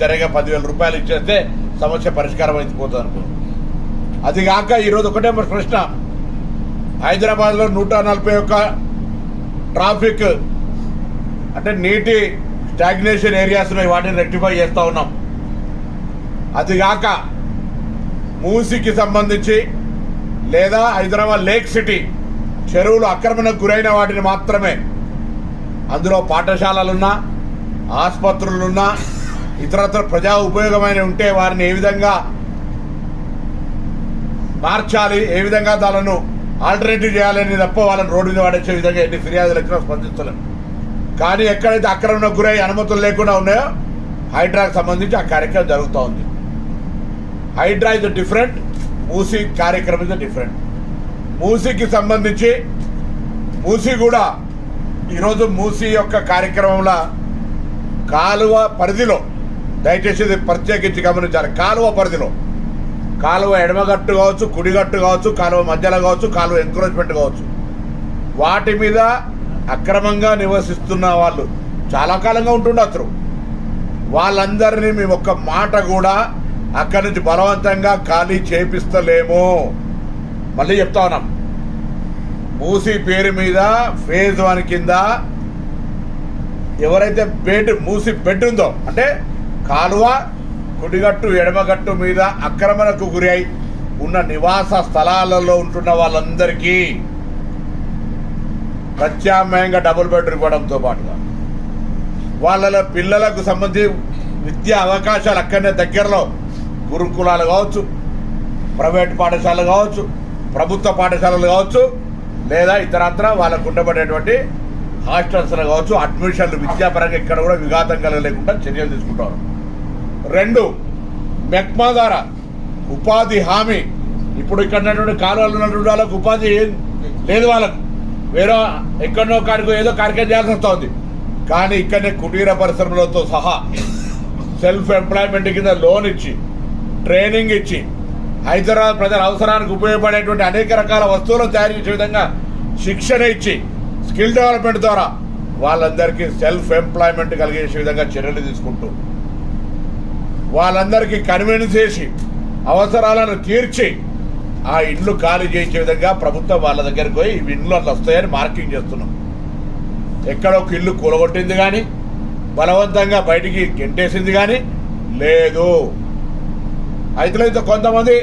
సరిగా పదివేల రూపాయలు ఇచ్చేస్తే సమస్య పరిష్కారం అయిపోతుంది అనుకో అది కాక ఈరోజు ఒకటే మరి ప్రశ్న. హైదరాబాద్లో నూట నలభై ఒక్క ట్రాఫిక్ అంటే నీటి స్టాగ్నేషన్ ఏరియాస్ ఉన్నాయి వాటిని రెక్టిఫై చేస్తూ ఉన్నాం. అది కాక మూసికి సంబంధించి లేదా హైదరాబాద్ లేక్ సిటీ చెరువులు ఆక్రమణకు గురైన వాటిని మాత్రమే అందులో పాఠశాలలున్నా ఆసుపత్రులున్నా ఇతరత్ర ప్రజా ఉపయోగమైన ఉంటే వారిని ఏ విధంగా మార్చాలి ఏ విధంగా దానిను ఆల్టర్నేటివ్ చేయాలని తప్ప వాళ్ళని రోడ్డు మీద పడేసే విధంగా ఎన్ని ఫిర్యాదులు వచ్చినా స్పందించలేము కానీ ఎక్కడైతే అక్రమణ గురై అనుమతులు లేకుండా ఉన్నాయో హైడ్రాకు సంబంధించి ఆ కార్యక్రమం జరుగుతూ ఉంది. హైడ్రా ఇస్ డిఫరెంట్ మూసీ కార్యక్రమం ఇస్ డిఫరెంట్ మూసీకి సంబంధించి మూసీ కూడా ఈరోజు మూసీ యొక్క కార్యక్రమంలో కాలువ పరిధిలో దయచేసి ఇది ప్రత్యేకించి గమనించాలి. కాలువ పరిధిలో. కాలువ ఎడమగట్టు కావచ్చు కుడిగట్టు కావచ్చు కాలువ మధ్యలో కావచ్చు కాలువ ఎంకరేజ్మెంట్ కావచ్చు. వాటి మీద అక్రమంగా నివసిస్తున్న వాళ్ళు చాలా కాలంగా ఉంటుండొచ్చు వాళ్ళందరినీ మేము ఒక్క మాట కూడా అక్కడి నుంచి బలవంతంగా ఖాళీ చేపిస్తలేము. మళ్ళీ చెప్తా ఉన్నాం. మూసీ పేరు మీద ఫేజ్ వన్ కింద ఎవరైతే బెడ్ మూసి బెడ్ ఉందో అంటే కాలువ కుడిగట్టు ఎడమగట్టు మీద అక్రమణకు గురై ఉన్న నివాస స్థలాలలో ఉంటున్న వాళ్ళందరికీ ప్రత్యామ్నాయంగా డబుల్ బెడ్రూమ్ ఇవ్వడంతో పాటుగా. వాళ్ళ పిల్లలకు సంబంధించి విద్యా అవకాశాలు అక్కడనే దగ్గరలో గురుకులాలు కావచ్చు ప్రైవేట్ పాఠశాలలు కావచ్చు ప్రభుత్వ పాఠశాలలు కావచ్చు లేదా ఇతరత్ర వాళ్ళకు ఉండబడేటువంటి హాస్టల్స్లో కావచ్చు అడ్మిషన్లు విద్యాపరంగా ఇక్కడ కూడా విఘాతం కలగలేకుండా చర్యలు తీసుకుంటారు. రెండు మెక్మా ద్వారా ఉపాధి హామీ. ఇప్పుడు ఇక్కడ ఉన్నటువంటి కాలువలు ఉన్నటువంటి వాళ్ళకు ఉపాధి ఏం లేదు వాళ్ళకు. వేరే ఎక్కడో కాడికి ఏదో కార్యక్రమం చేయాల్సి వస్తుంది. కానీ ఇక్కడనే కుటీర పరిశ్రమలతో సహా సెల్ఫ్ ఎంప్లాయ్మెంట్ కింద లోన్ ఇచ్చి ట్రైనింగ్ ఇచ్చి హైదరాబాద్ ప్రజల అవసరానికి ఉపయోగపడేటువంటి అనేక రకాల వస్తువులను తయారు చేసే విధంగా శిక్షణ ఇచ్చి స్కిల్ డెవలప్మెంట్ ద్వారా వాళ్ళందరికీ సెల్ఫ్ ఎంప్లాయ్మెంట్ కలిగేసే విధంగా చర్యలు తీసుకుంటూ వాళ్ళందరికీ కన్విన్స్ చేసి అవసరాలను తీర్చి ఆ ఇండ్లు ఖాళీ చేయించే విధంగా ప్రభుత్వం వాళ్ళ దగ్గరికి పోయి ఇవి ఇండ్లు అట్లా వస్తాయని మార్కింగ్ చేస్తున్నాం. ఎక్కడ ఒక ఇల్లు కూలగొట్టింది కానీ బలవంతంగా బయటికి గెంటేసింది కానీ లేదు. అయితే కొంతమంది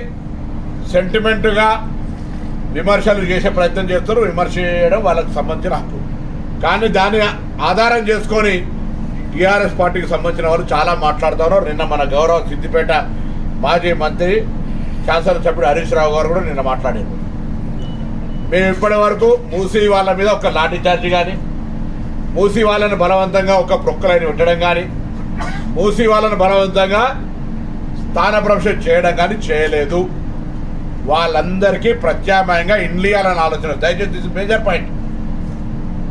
సెంటిమెంట్గా విమర్శలు చేసే ప్రయత్నం చేస్తారు విమర్శ చేయడం వాళ్ళకి సంబంధించిన హక్కు. కానీ దాన్ని ఆధారం చేసుకొని టీఆర్ఎస్ పార్టీకి సంబంధించిన వారు చాలా మాట్లాడుతారు నిన్న మన గౌరవ సిద్దిపేట మాజీ మంత్రి శాసనసభ్యుడు హరీష్ రావు గారు కూడా నిన్న మాట్లాడారు. మేము ఇప్పటి వరకు మూసీ వాళ్ళ మీద ఒక లాఠీ చార్జ్ కానీ మూసీ వాళ్ళని బలవంతంగా ఒక ప్రొక్కలైన పెట్టడం కానీ మూసీ వాళ్ళని బలవంతంగా స్థానభ్రంశం చేయడం కానీ చేయలేదు. వాళ్ళందరికీ ప్రత్యామ్నాయంగా ఇండియాలని ఆలోచన. దయచేసి మేజర్ పాయింట్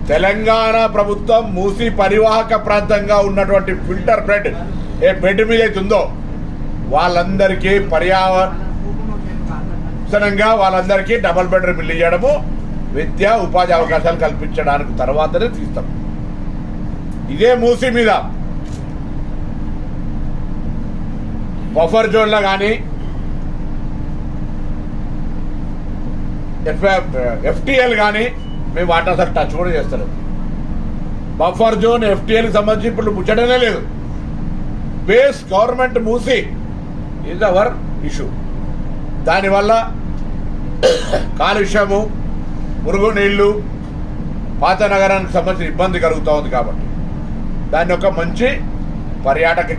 తెలంగాణ ప్రభుత్వం మూసి పరివాహక ప్రాంతంగా ఉన్నటువంటి ఫిల్టర్ బెడ్ ఏ బెడ్ మీద అయితే ఉందో వాళ్ళందరికీ పర్యావరణంగా వాళ్ళందరికీ డబల్ బెడ్రూమ్ ఇల్లు ఇవ్వడము విద్య ఉపాధి అవకాశాలు కల్పించడానికి తర్వాతనే తీస్తాం. ఇదే మూసి మీద బఫర్ జోన్లో కానీ ఎఫ్టిఎల్ కానీ మేము వాటా సార్ టచ్ కూడా చేస్తారు బఫర్ జోన్ ఎఫ్టీఎల్కి సంబంధించి ఇప్పుడు ముచ్చటనే లేదు. Base government Musi is our issue దానివల్ల కాలుష్యము మురుగు నీళ్ళు పాత నగరానికి సంబంధించిన ఇబ్బంది కలుగుతూ ఉంది కాబట్టి. దాన్ని ఒక మంచి పర్యాటక